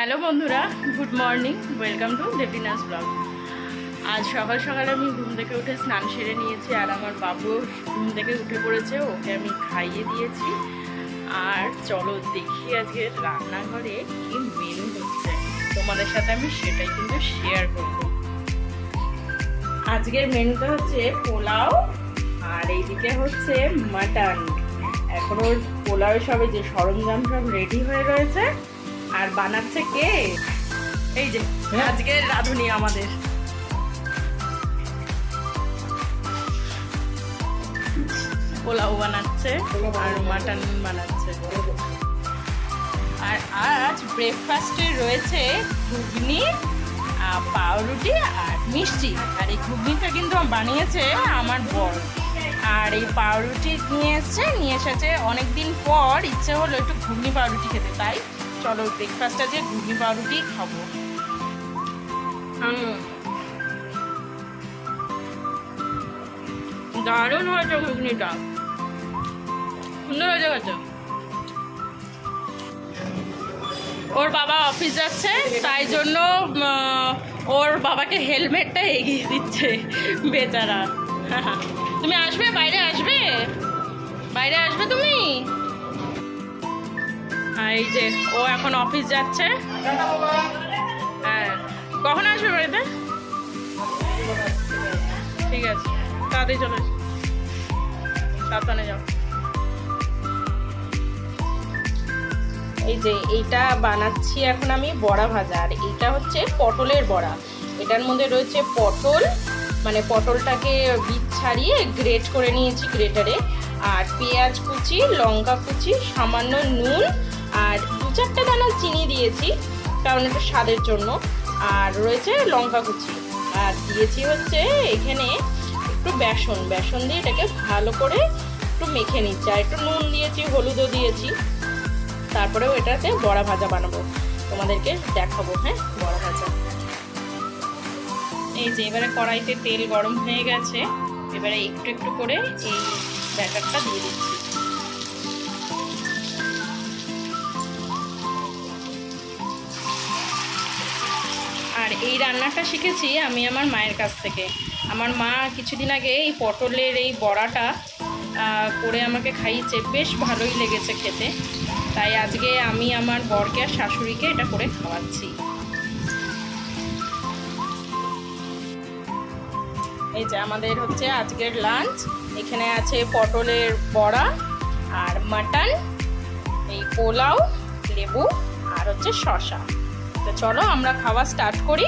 Hello বন্ধুরা, good morning, welcome to Debina's blog. আজ সকাল সকাল আমি ঘুম থেকে উঠে স্নান সেরে নিয়েছি, আর আমার বাবু ঘুম থেকে উঠে পড়েছে, ওকে আমি খাইয়ে দিয়েছি। আর চলো দেখি আজকে রান্নাঘরে কি মেনু হচ্ছে। তোমাদের সাথে আমি সেটাই কিন্তু শেয়ার করব। আজকের মেনুটা হচ্ছে পোলাও, আর এইদিকে হচ্ছে মাটন এখন ওর পোলাও সবে যে সরঞ্জাম সব রেডি হয়ে রয়েছে আর বানাচ্ছে কে? এই যে আজকের রাধুনি আমাদের। পোলাও বানাচ্ছে আর মাটন বানাচ্ছে। আর আজ ব্রেকফাস্টে রয়েছে ঘুগনি পাউরুটি আর মিষ্টি। আর এই ঘুগনিটা কিন্তু বানিয়েছে আমার বর। আর এই পাউরুটি নিয়ে এসছে নিয়ে এসেছে অনেকদিন পর ইচ্ছে হলো একটু ঘুগনি পাউরুটি খেতে তাই? চলো ব্রেকফাস্টটা যে ঘুগনি পাউরুটি খাব। দারুণ হয়েছে ঘুগনিটা। সুন্দর হয়েছে গেছে ওর বাবা অফিস যাচ্ছে, তাই জন্য ওর বাবাকে হেলমেটটা এগিয়ে দিচ্ছে, বেচারা। তুমি আসবে? বাইরে আসবে? বাইরে আসবে তুমি? এই যে, ও এখন অফিস যাচ্ছে। হ্যাঁ। কখন আসবে বাড়িতে? ঠিক আছে, তাড়াতাড়ি চলে এসো। সাবধানে যাও। এই যে, এইটা বানাচ্ছি এখন আমি বড়া ভাজা, আর এইটা হচ্ছে পটলের বড়া। এটার মধ্যে রয়েছে পটল মানে পটলটাকে বীজ ছাড়িয়ে গ্রেট করে নিয়েছি গ্রেটারে আর পেঁয়াজ কুচি, লঙ্কা কুচি, সামান্য নুন আর দু চারটে দানা চিনি দিয়েছি, কারণ একটু স্বাদের জন্য। আর রয়েছে লঙ্কা কুচি। আর দিয়েছি হচ্ছে এখানে একটু বেসন। বেসন দিয়ে এটাকে ভালো করে একটু মেখে নিচ্ছি। আর একটু নুন দিয়েছি, হলুদও দিয়েছি। তারপরেও এটাতে বড়া ভাজা বানাবো। তোমাদেরকে দেখাবো হ্যাঁ? বড়া ভাজা। এই যে এবারে কড়াইতে তেল গরম হয়ে গেছে। এবারে একটু একটু করে এই ব্যাটারটা দিয়ে দিচ্ছি। এই রান্নাটা শিখেছি আমি আমার মায়ের কাছ থেকে। আমার মা কিছুদিন আগে এই পটলের এই বড়াটা করে আমাকে খাইয়েছে। বেশ ভালোই লেগেছে খেতে। তাই আজকে আমি আমার বরকে আর শাশুড়িকে এটা করে খাওয়াচ্ছি। এই যে আমাদের হচ্ছে আজকের লাঞ্চ এখানে আছে পটলের বড়া আর মাটন এই পোলাও, লেবু আর হচ্ছে শশা তো চলো, আমরা খাওয়া স্টার্ট করি।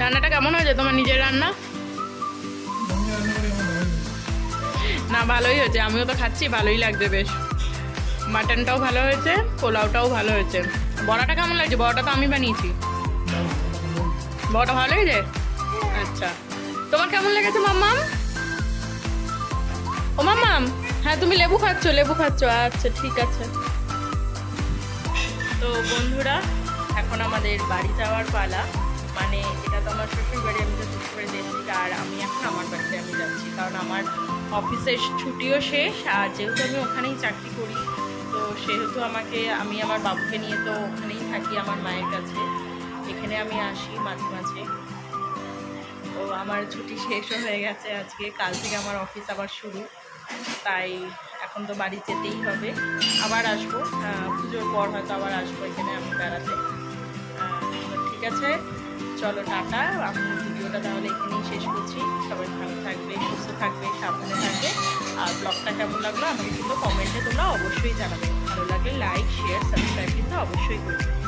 রান্নাটা কেমন হয়েছে তোমার নিজের রান্না? না, ভালোই হয়েছে। আমিও তো খাচ্ছি, ভালোই লাগছে বেশ। মাটনটাও ভালো হয়েছে, পোলাওটাও ভালো হয়েছে। বড়াটা কেমন লাগছে? বড়াটা তো আমি বানিয়েছি। বড়াটা ভালো লেগেছে? আচ্ছা। তোমার কেমন লেগেছে, মাম্মাম? ও, মাম্মাম? হ্যাঁ তুমি লেবু খাচ্ছ লেবু খাচ্ছ। আচ্ছা ঠিক আছে। বন্ধুরা, এখন আমাদের বাড়ি যাওয়ার পালা। মানে এটা তো আমার শ্বশুর বাড়ি, আমি তো শ্বশুর বাড়িতে এসেছি, আর আমি এখন আমার বাড়িতে আমি যাচ্ছি, কারণ আমার অফিসের ছুটিও শেষ, আর যেহেতু আমি ওখানেই চাকরি করি, তো সেহেতু আমাকে, আমি আমার বাবুকে নিয়ে তো ওখানেই থাকি, আমার মায়ের কাছে। এখানে আমি আসি মাঝে মাঝে। তো আমার ছুটি শেষও হয়ে গেছে, আজকে কাল থেকে আমার অফিস আবার শুরু, তাই এখন তো বাড়ি যেতেই হবে। আবার আসব। পুজোর পর হয়তো আবার আসব এখানে আমি বেড়াতে। ঠিক আছে, চলো টাটা। আমি ভিডিওটা তাহলে এখানেই শেষ করছি। সবাই ভালো থাকবে, সুস্থ থাকবে, সাবধানে থাকবে। আর ব্লগটা কেমন লাগল আমাকে কিন্তু কমেন্টে তোমরা অবশ্যই জানাবে। ভালো লাগলে লাইক শেয়ার সাবস্ক্রাইব কিন্তু অবশ্যই করবে।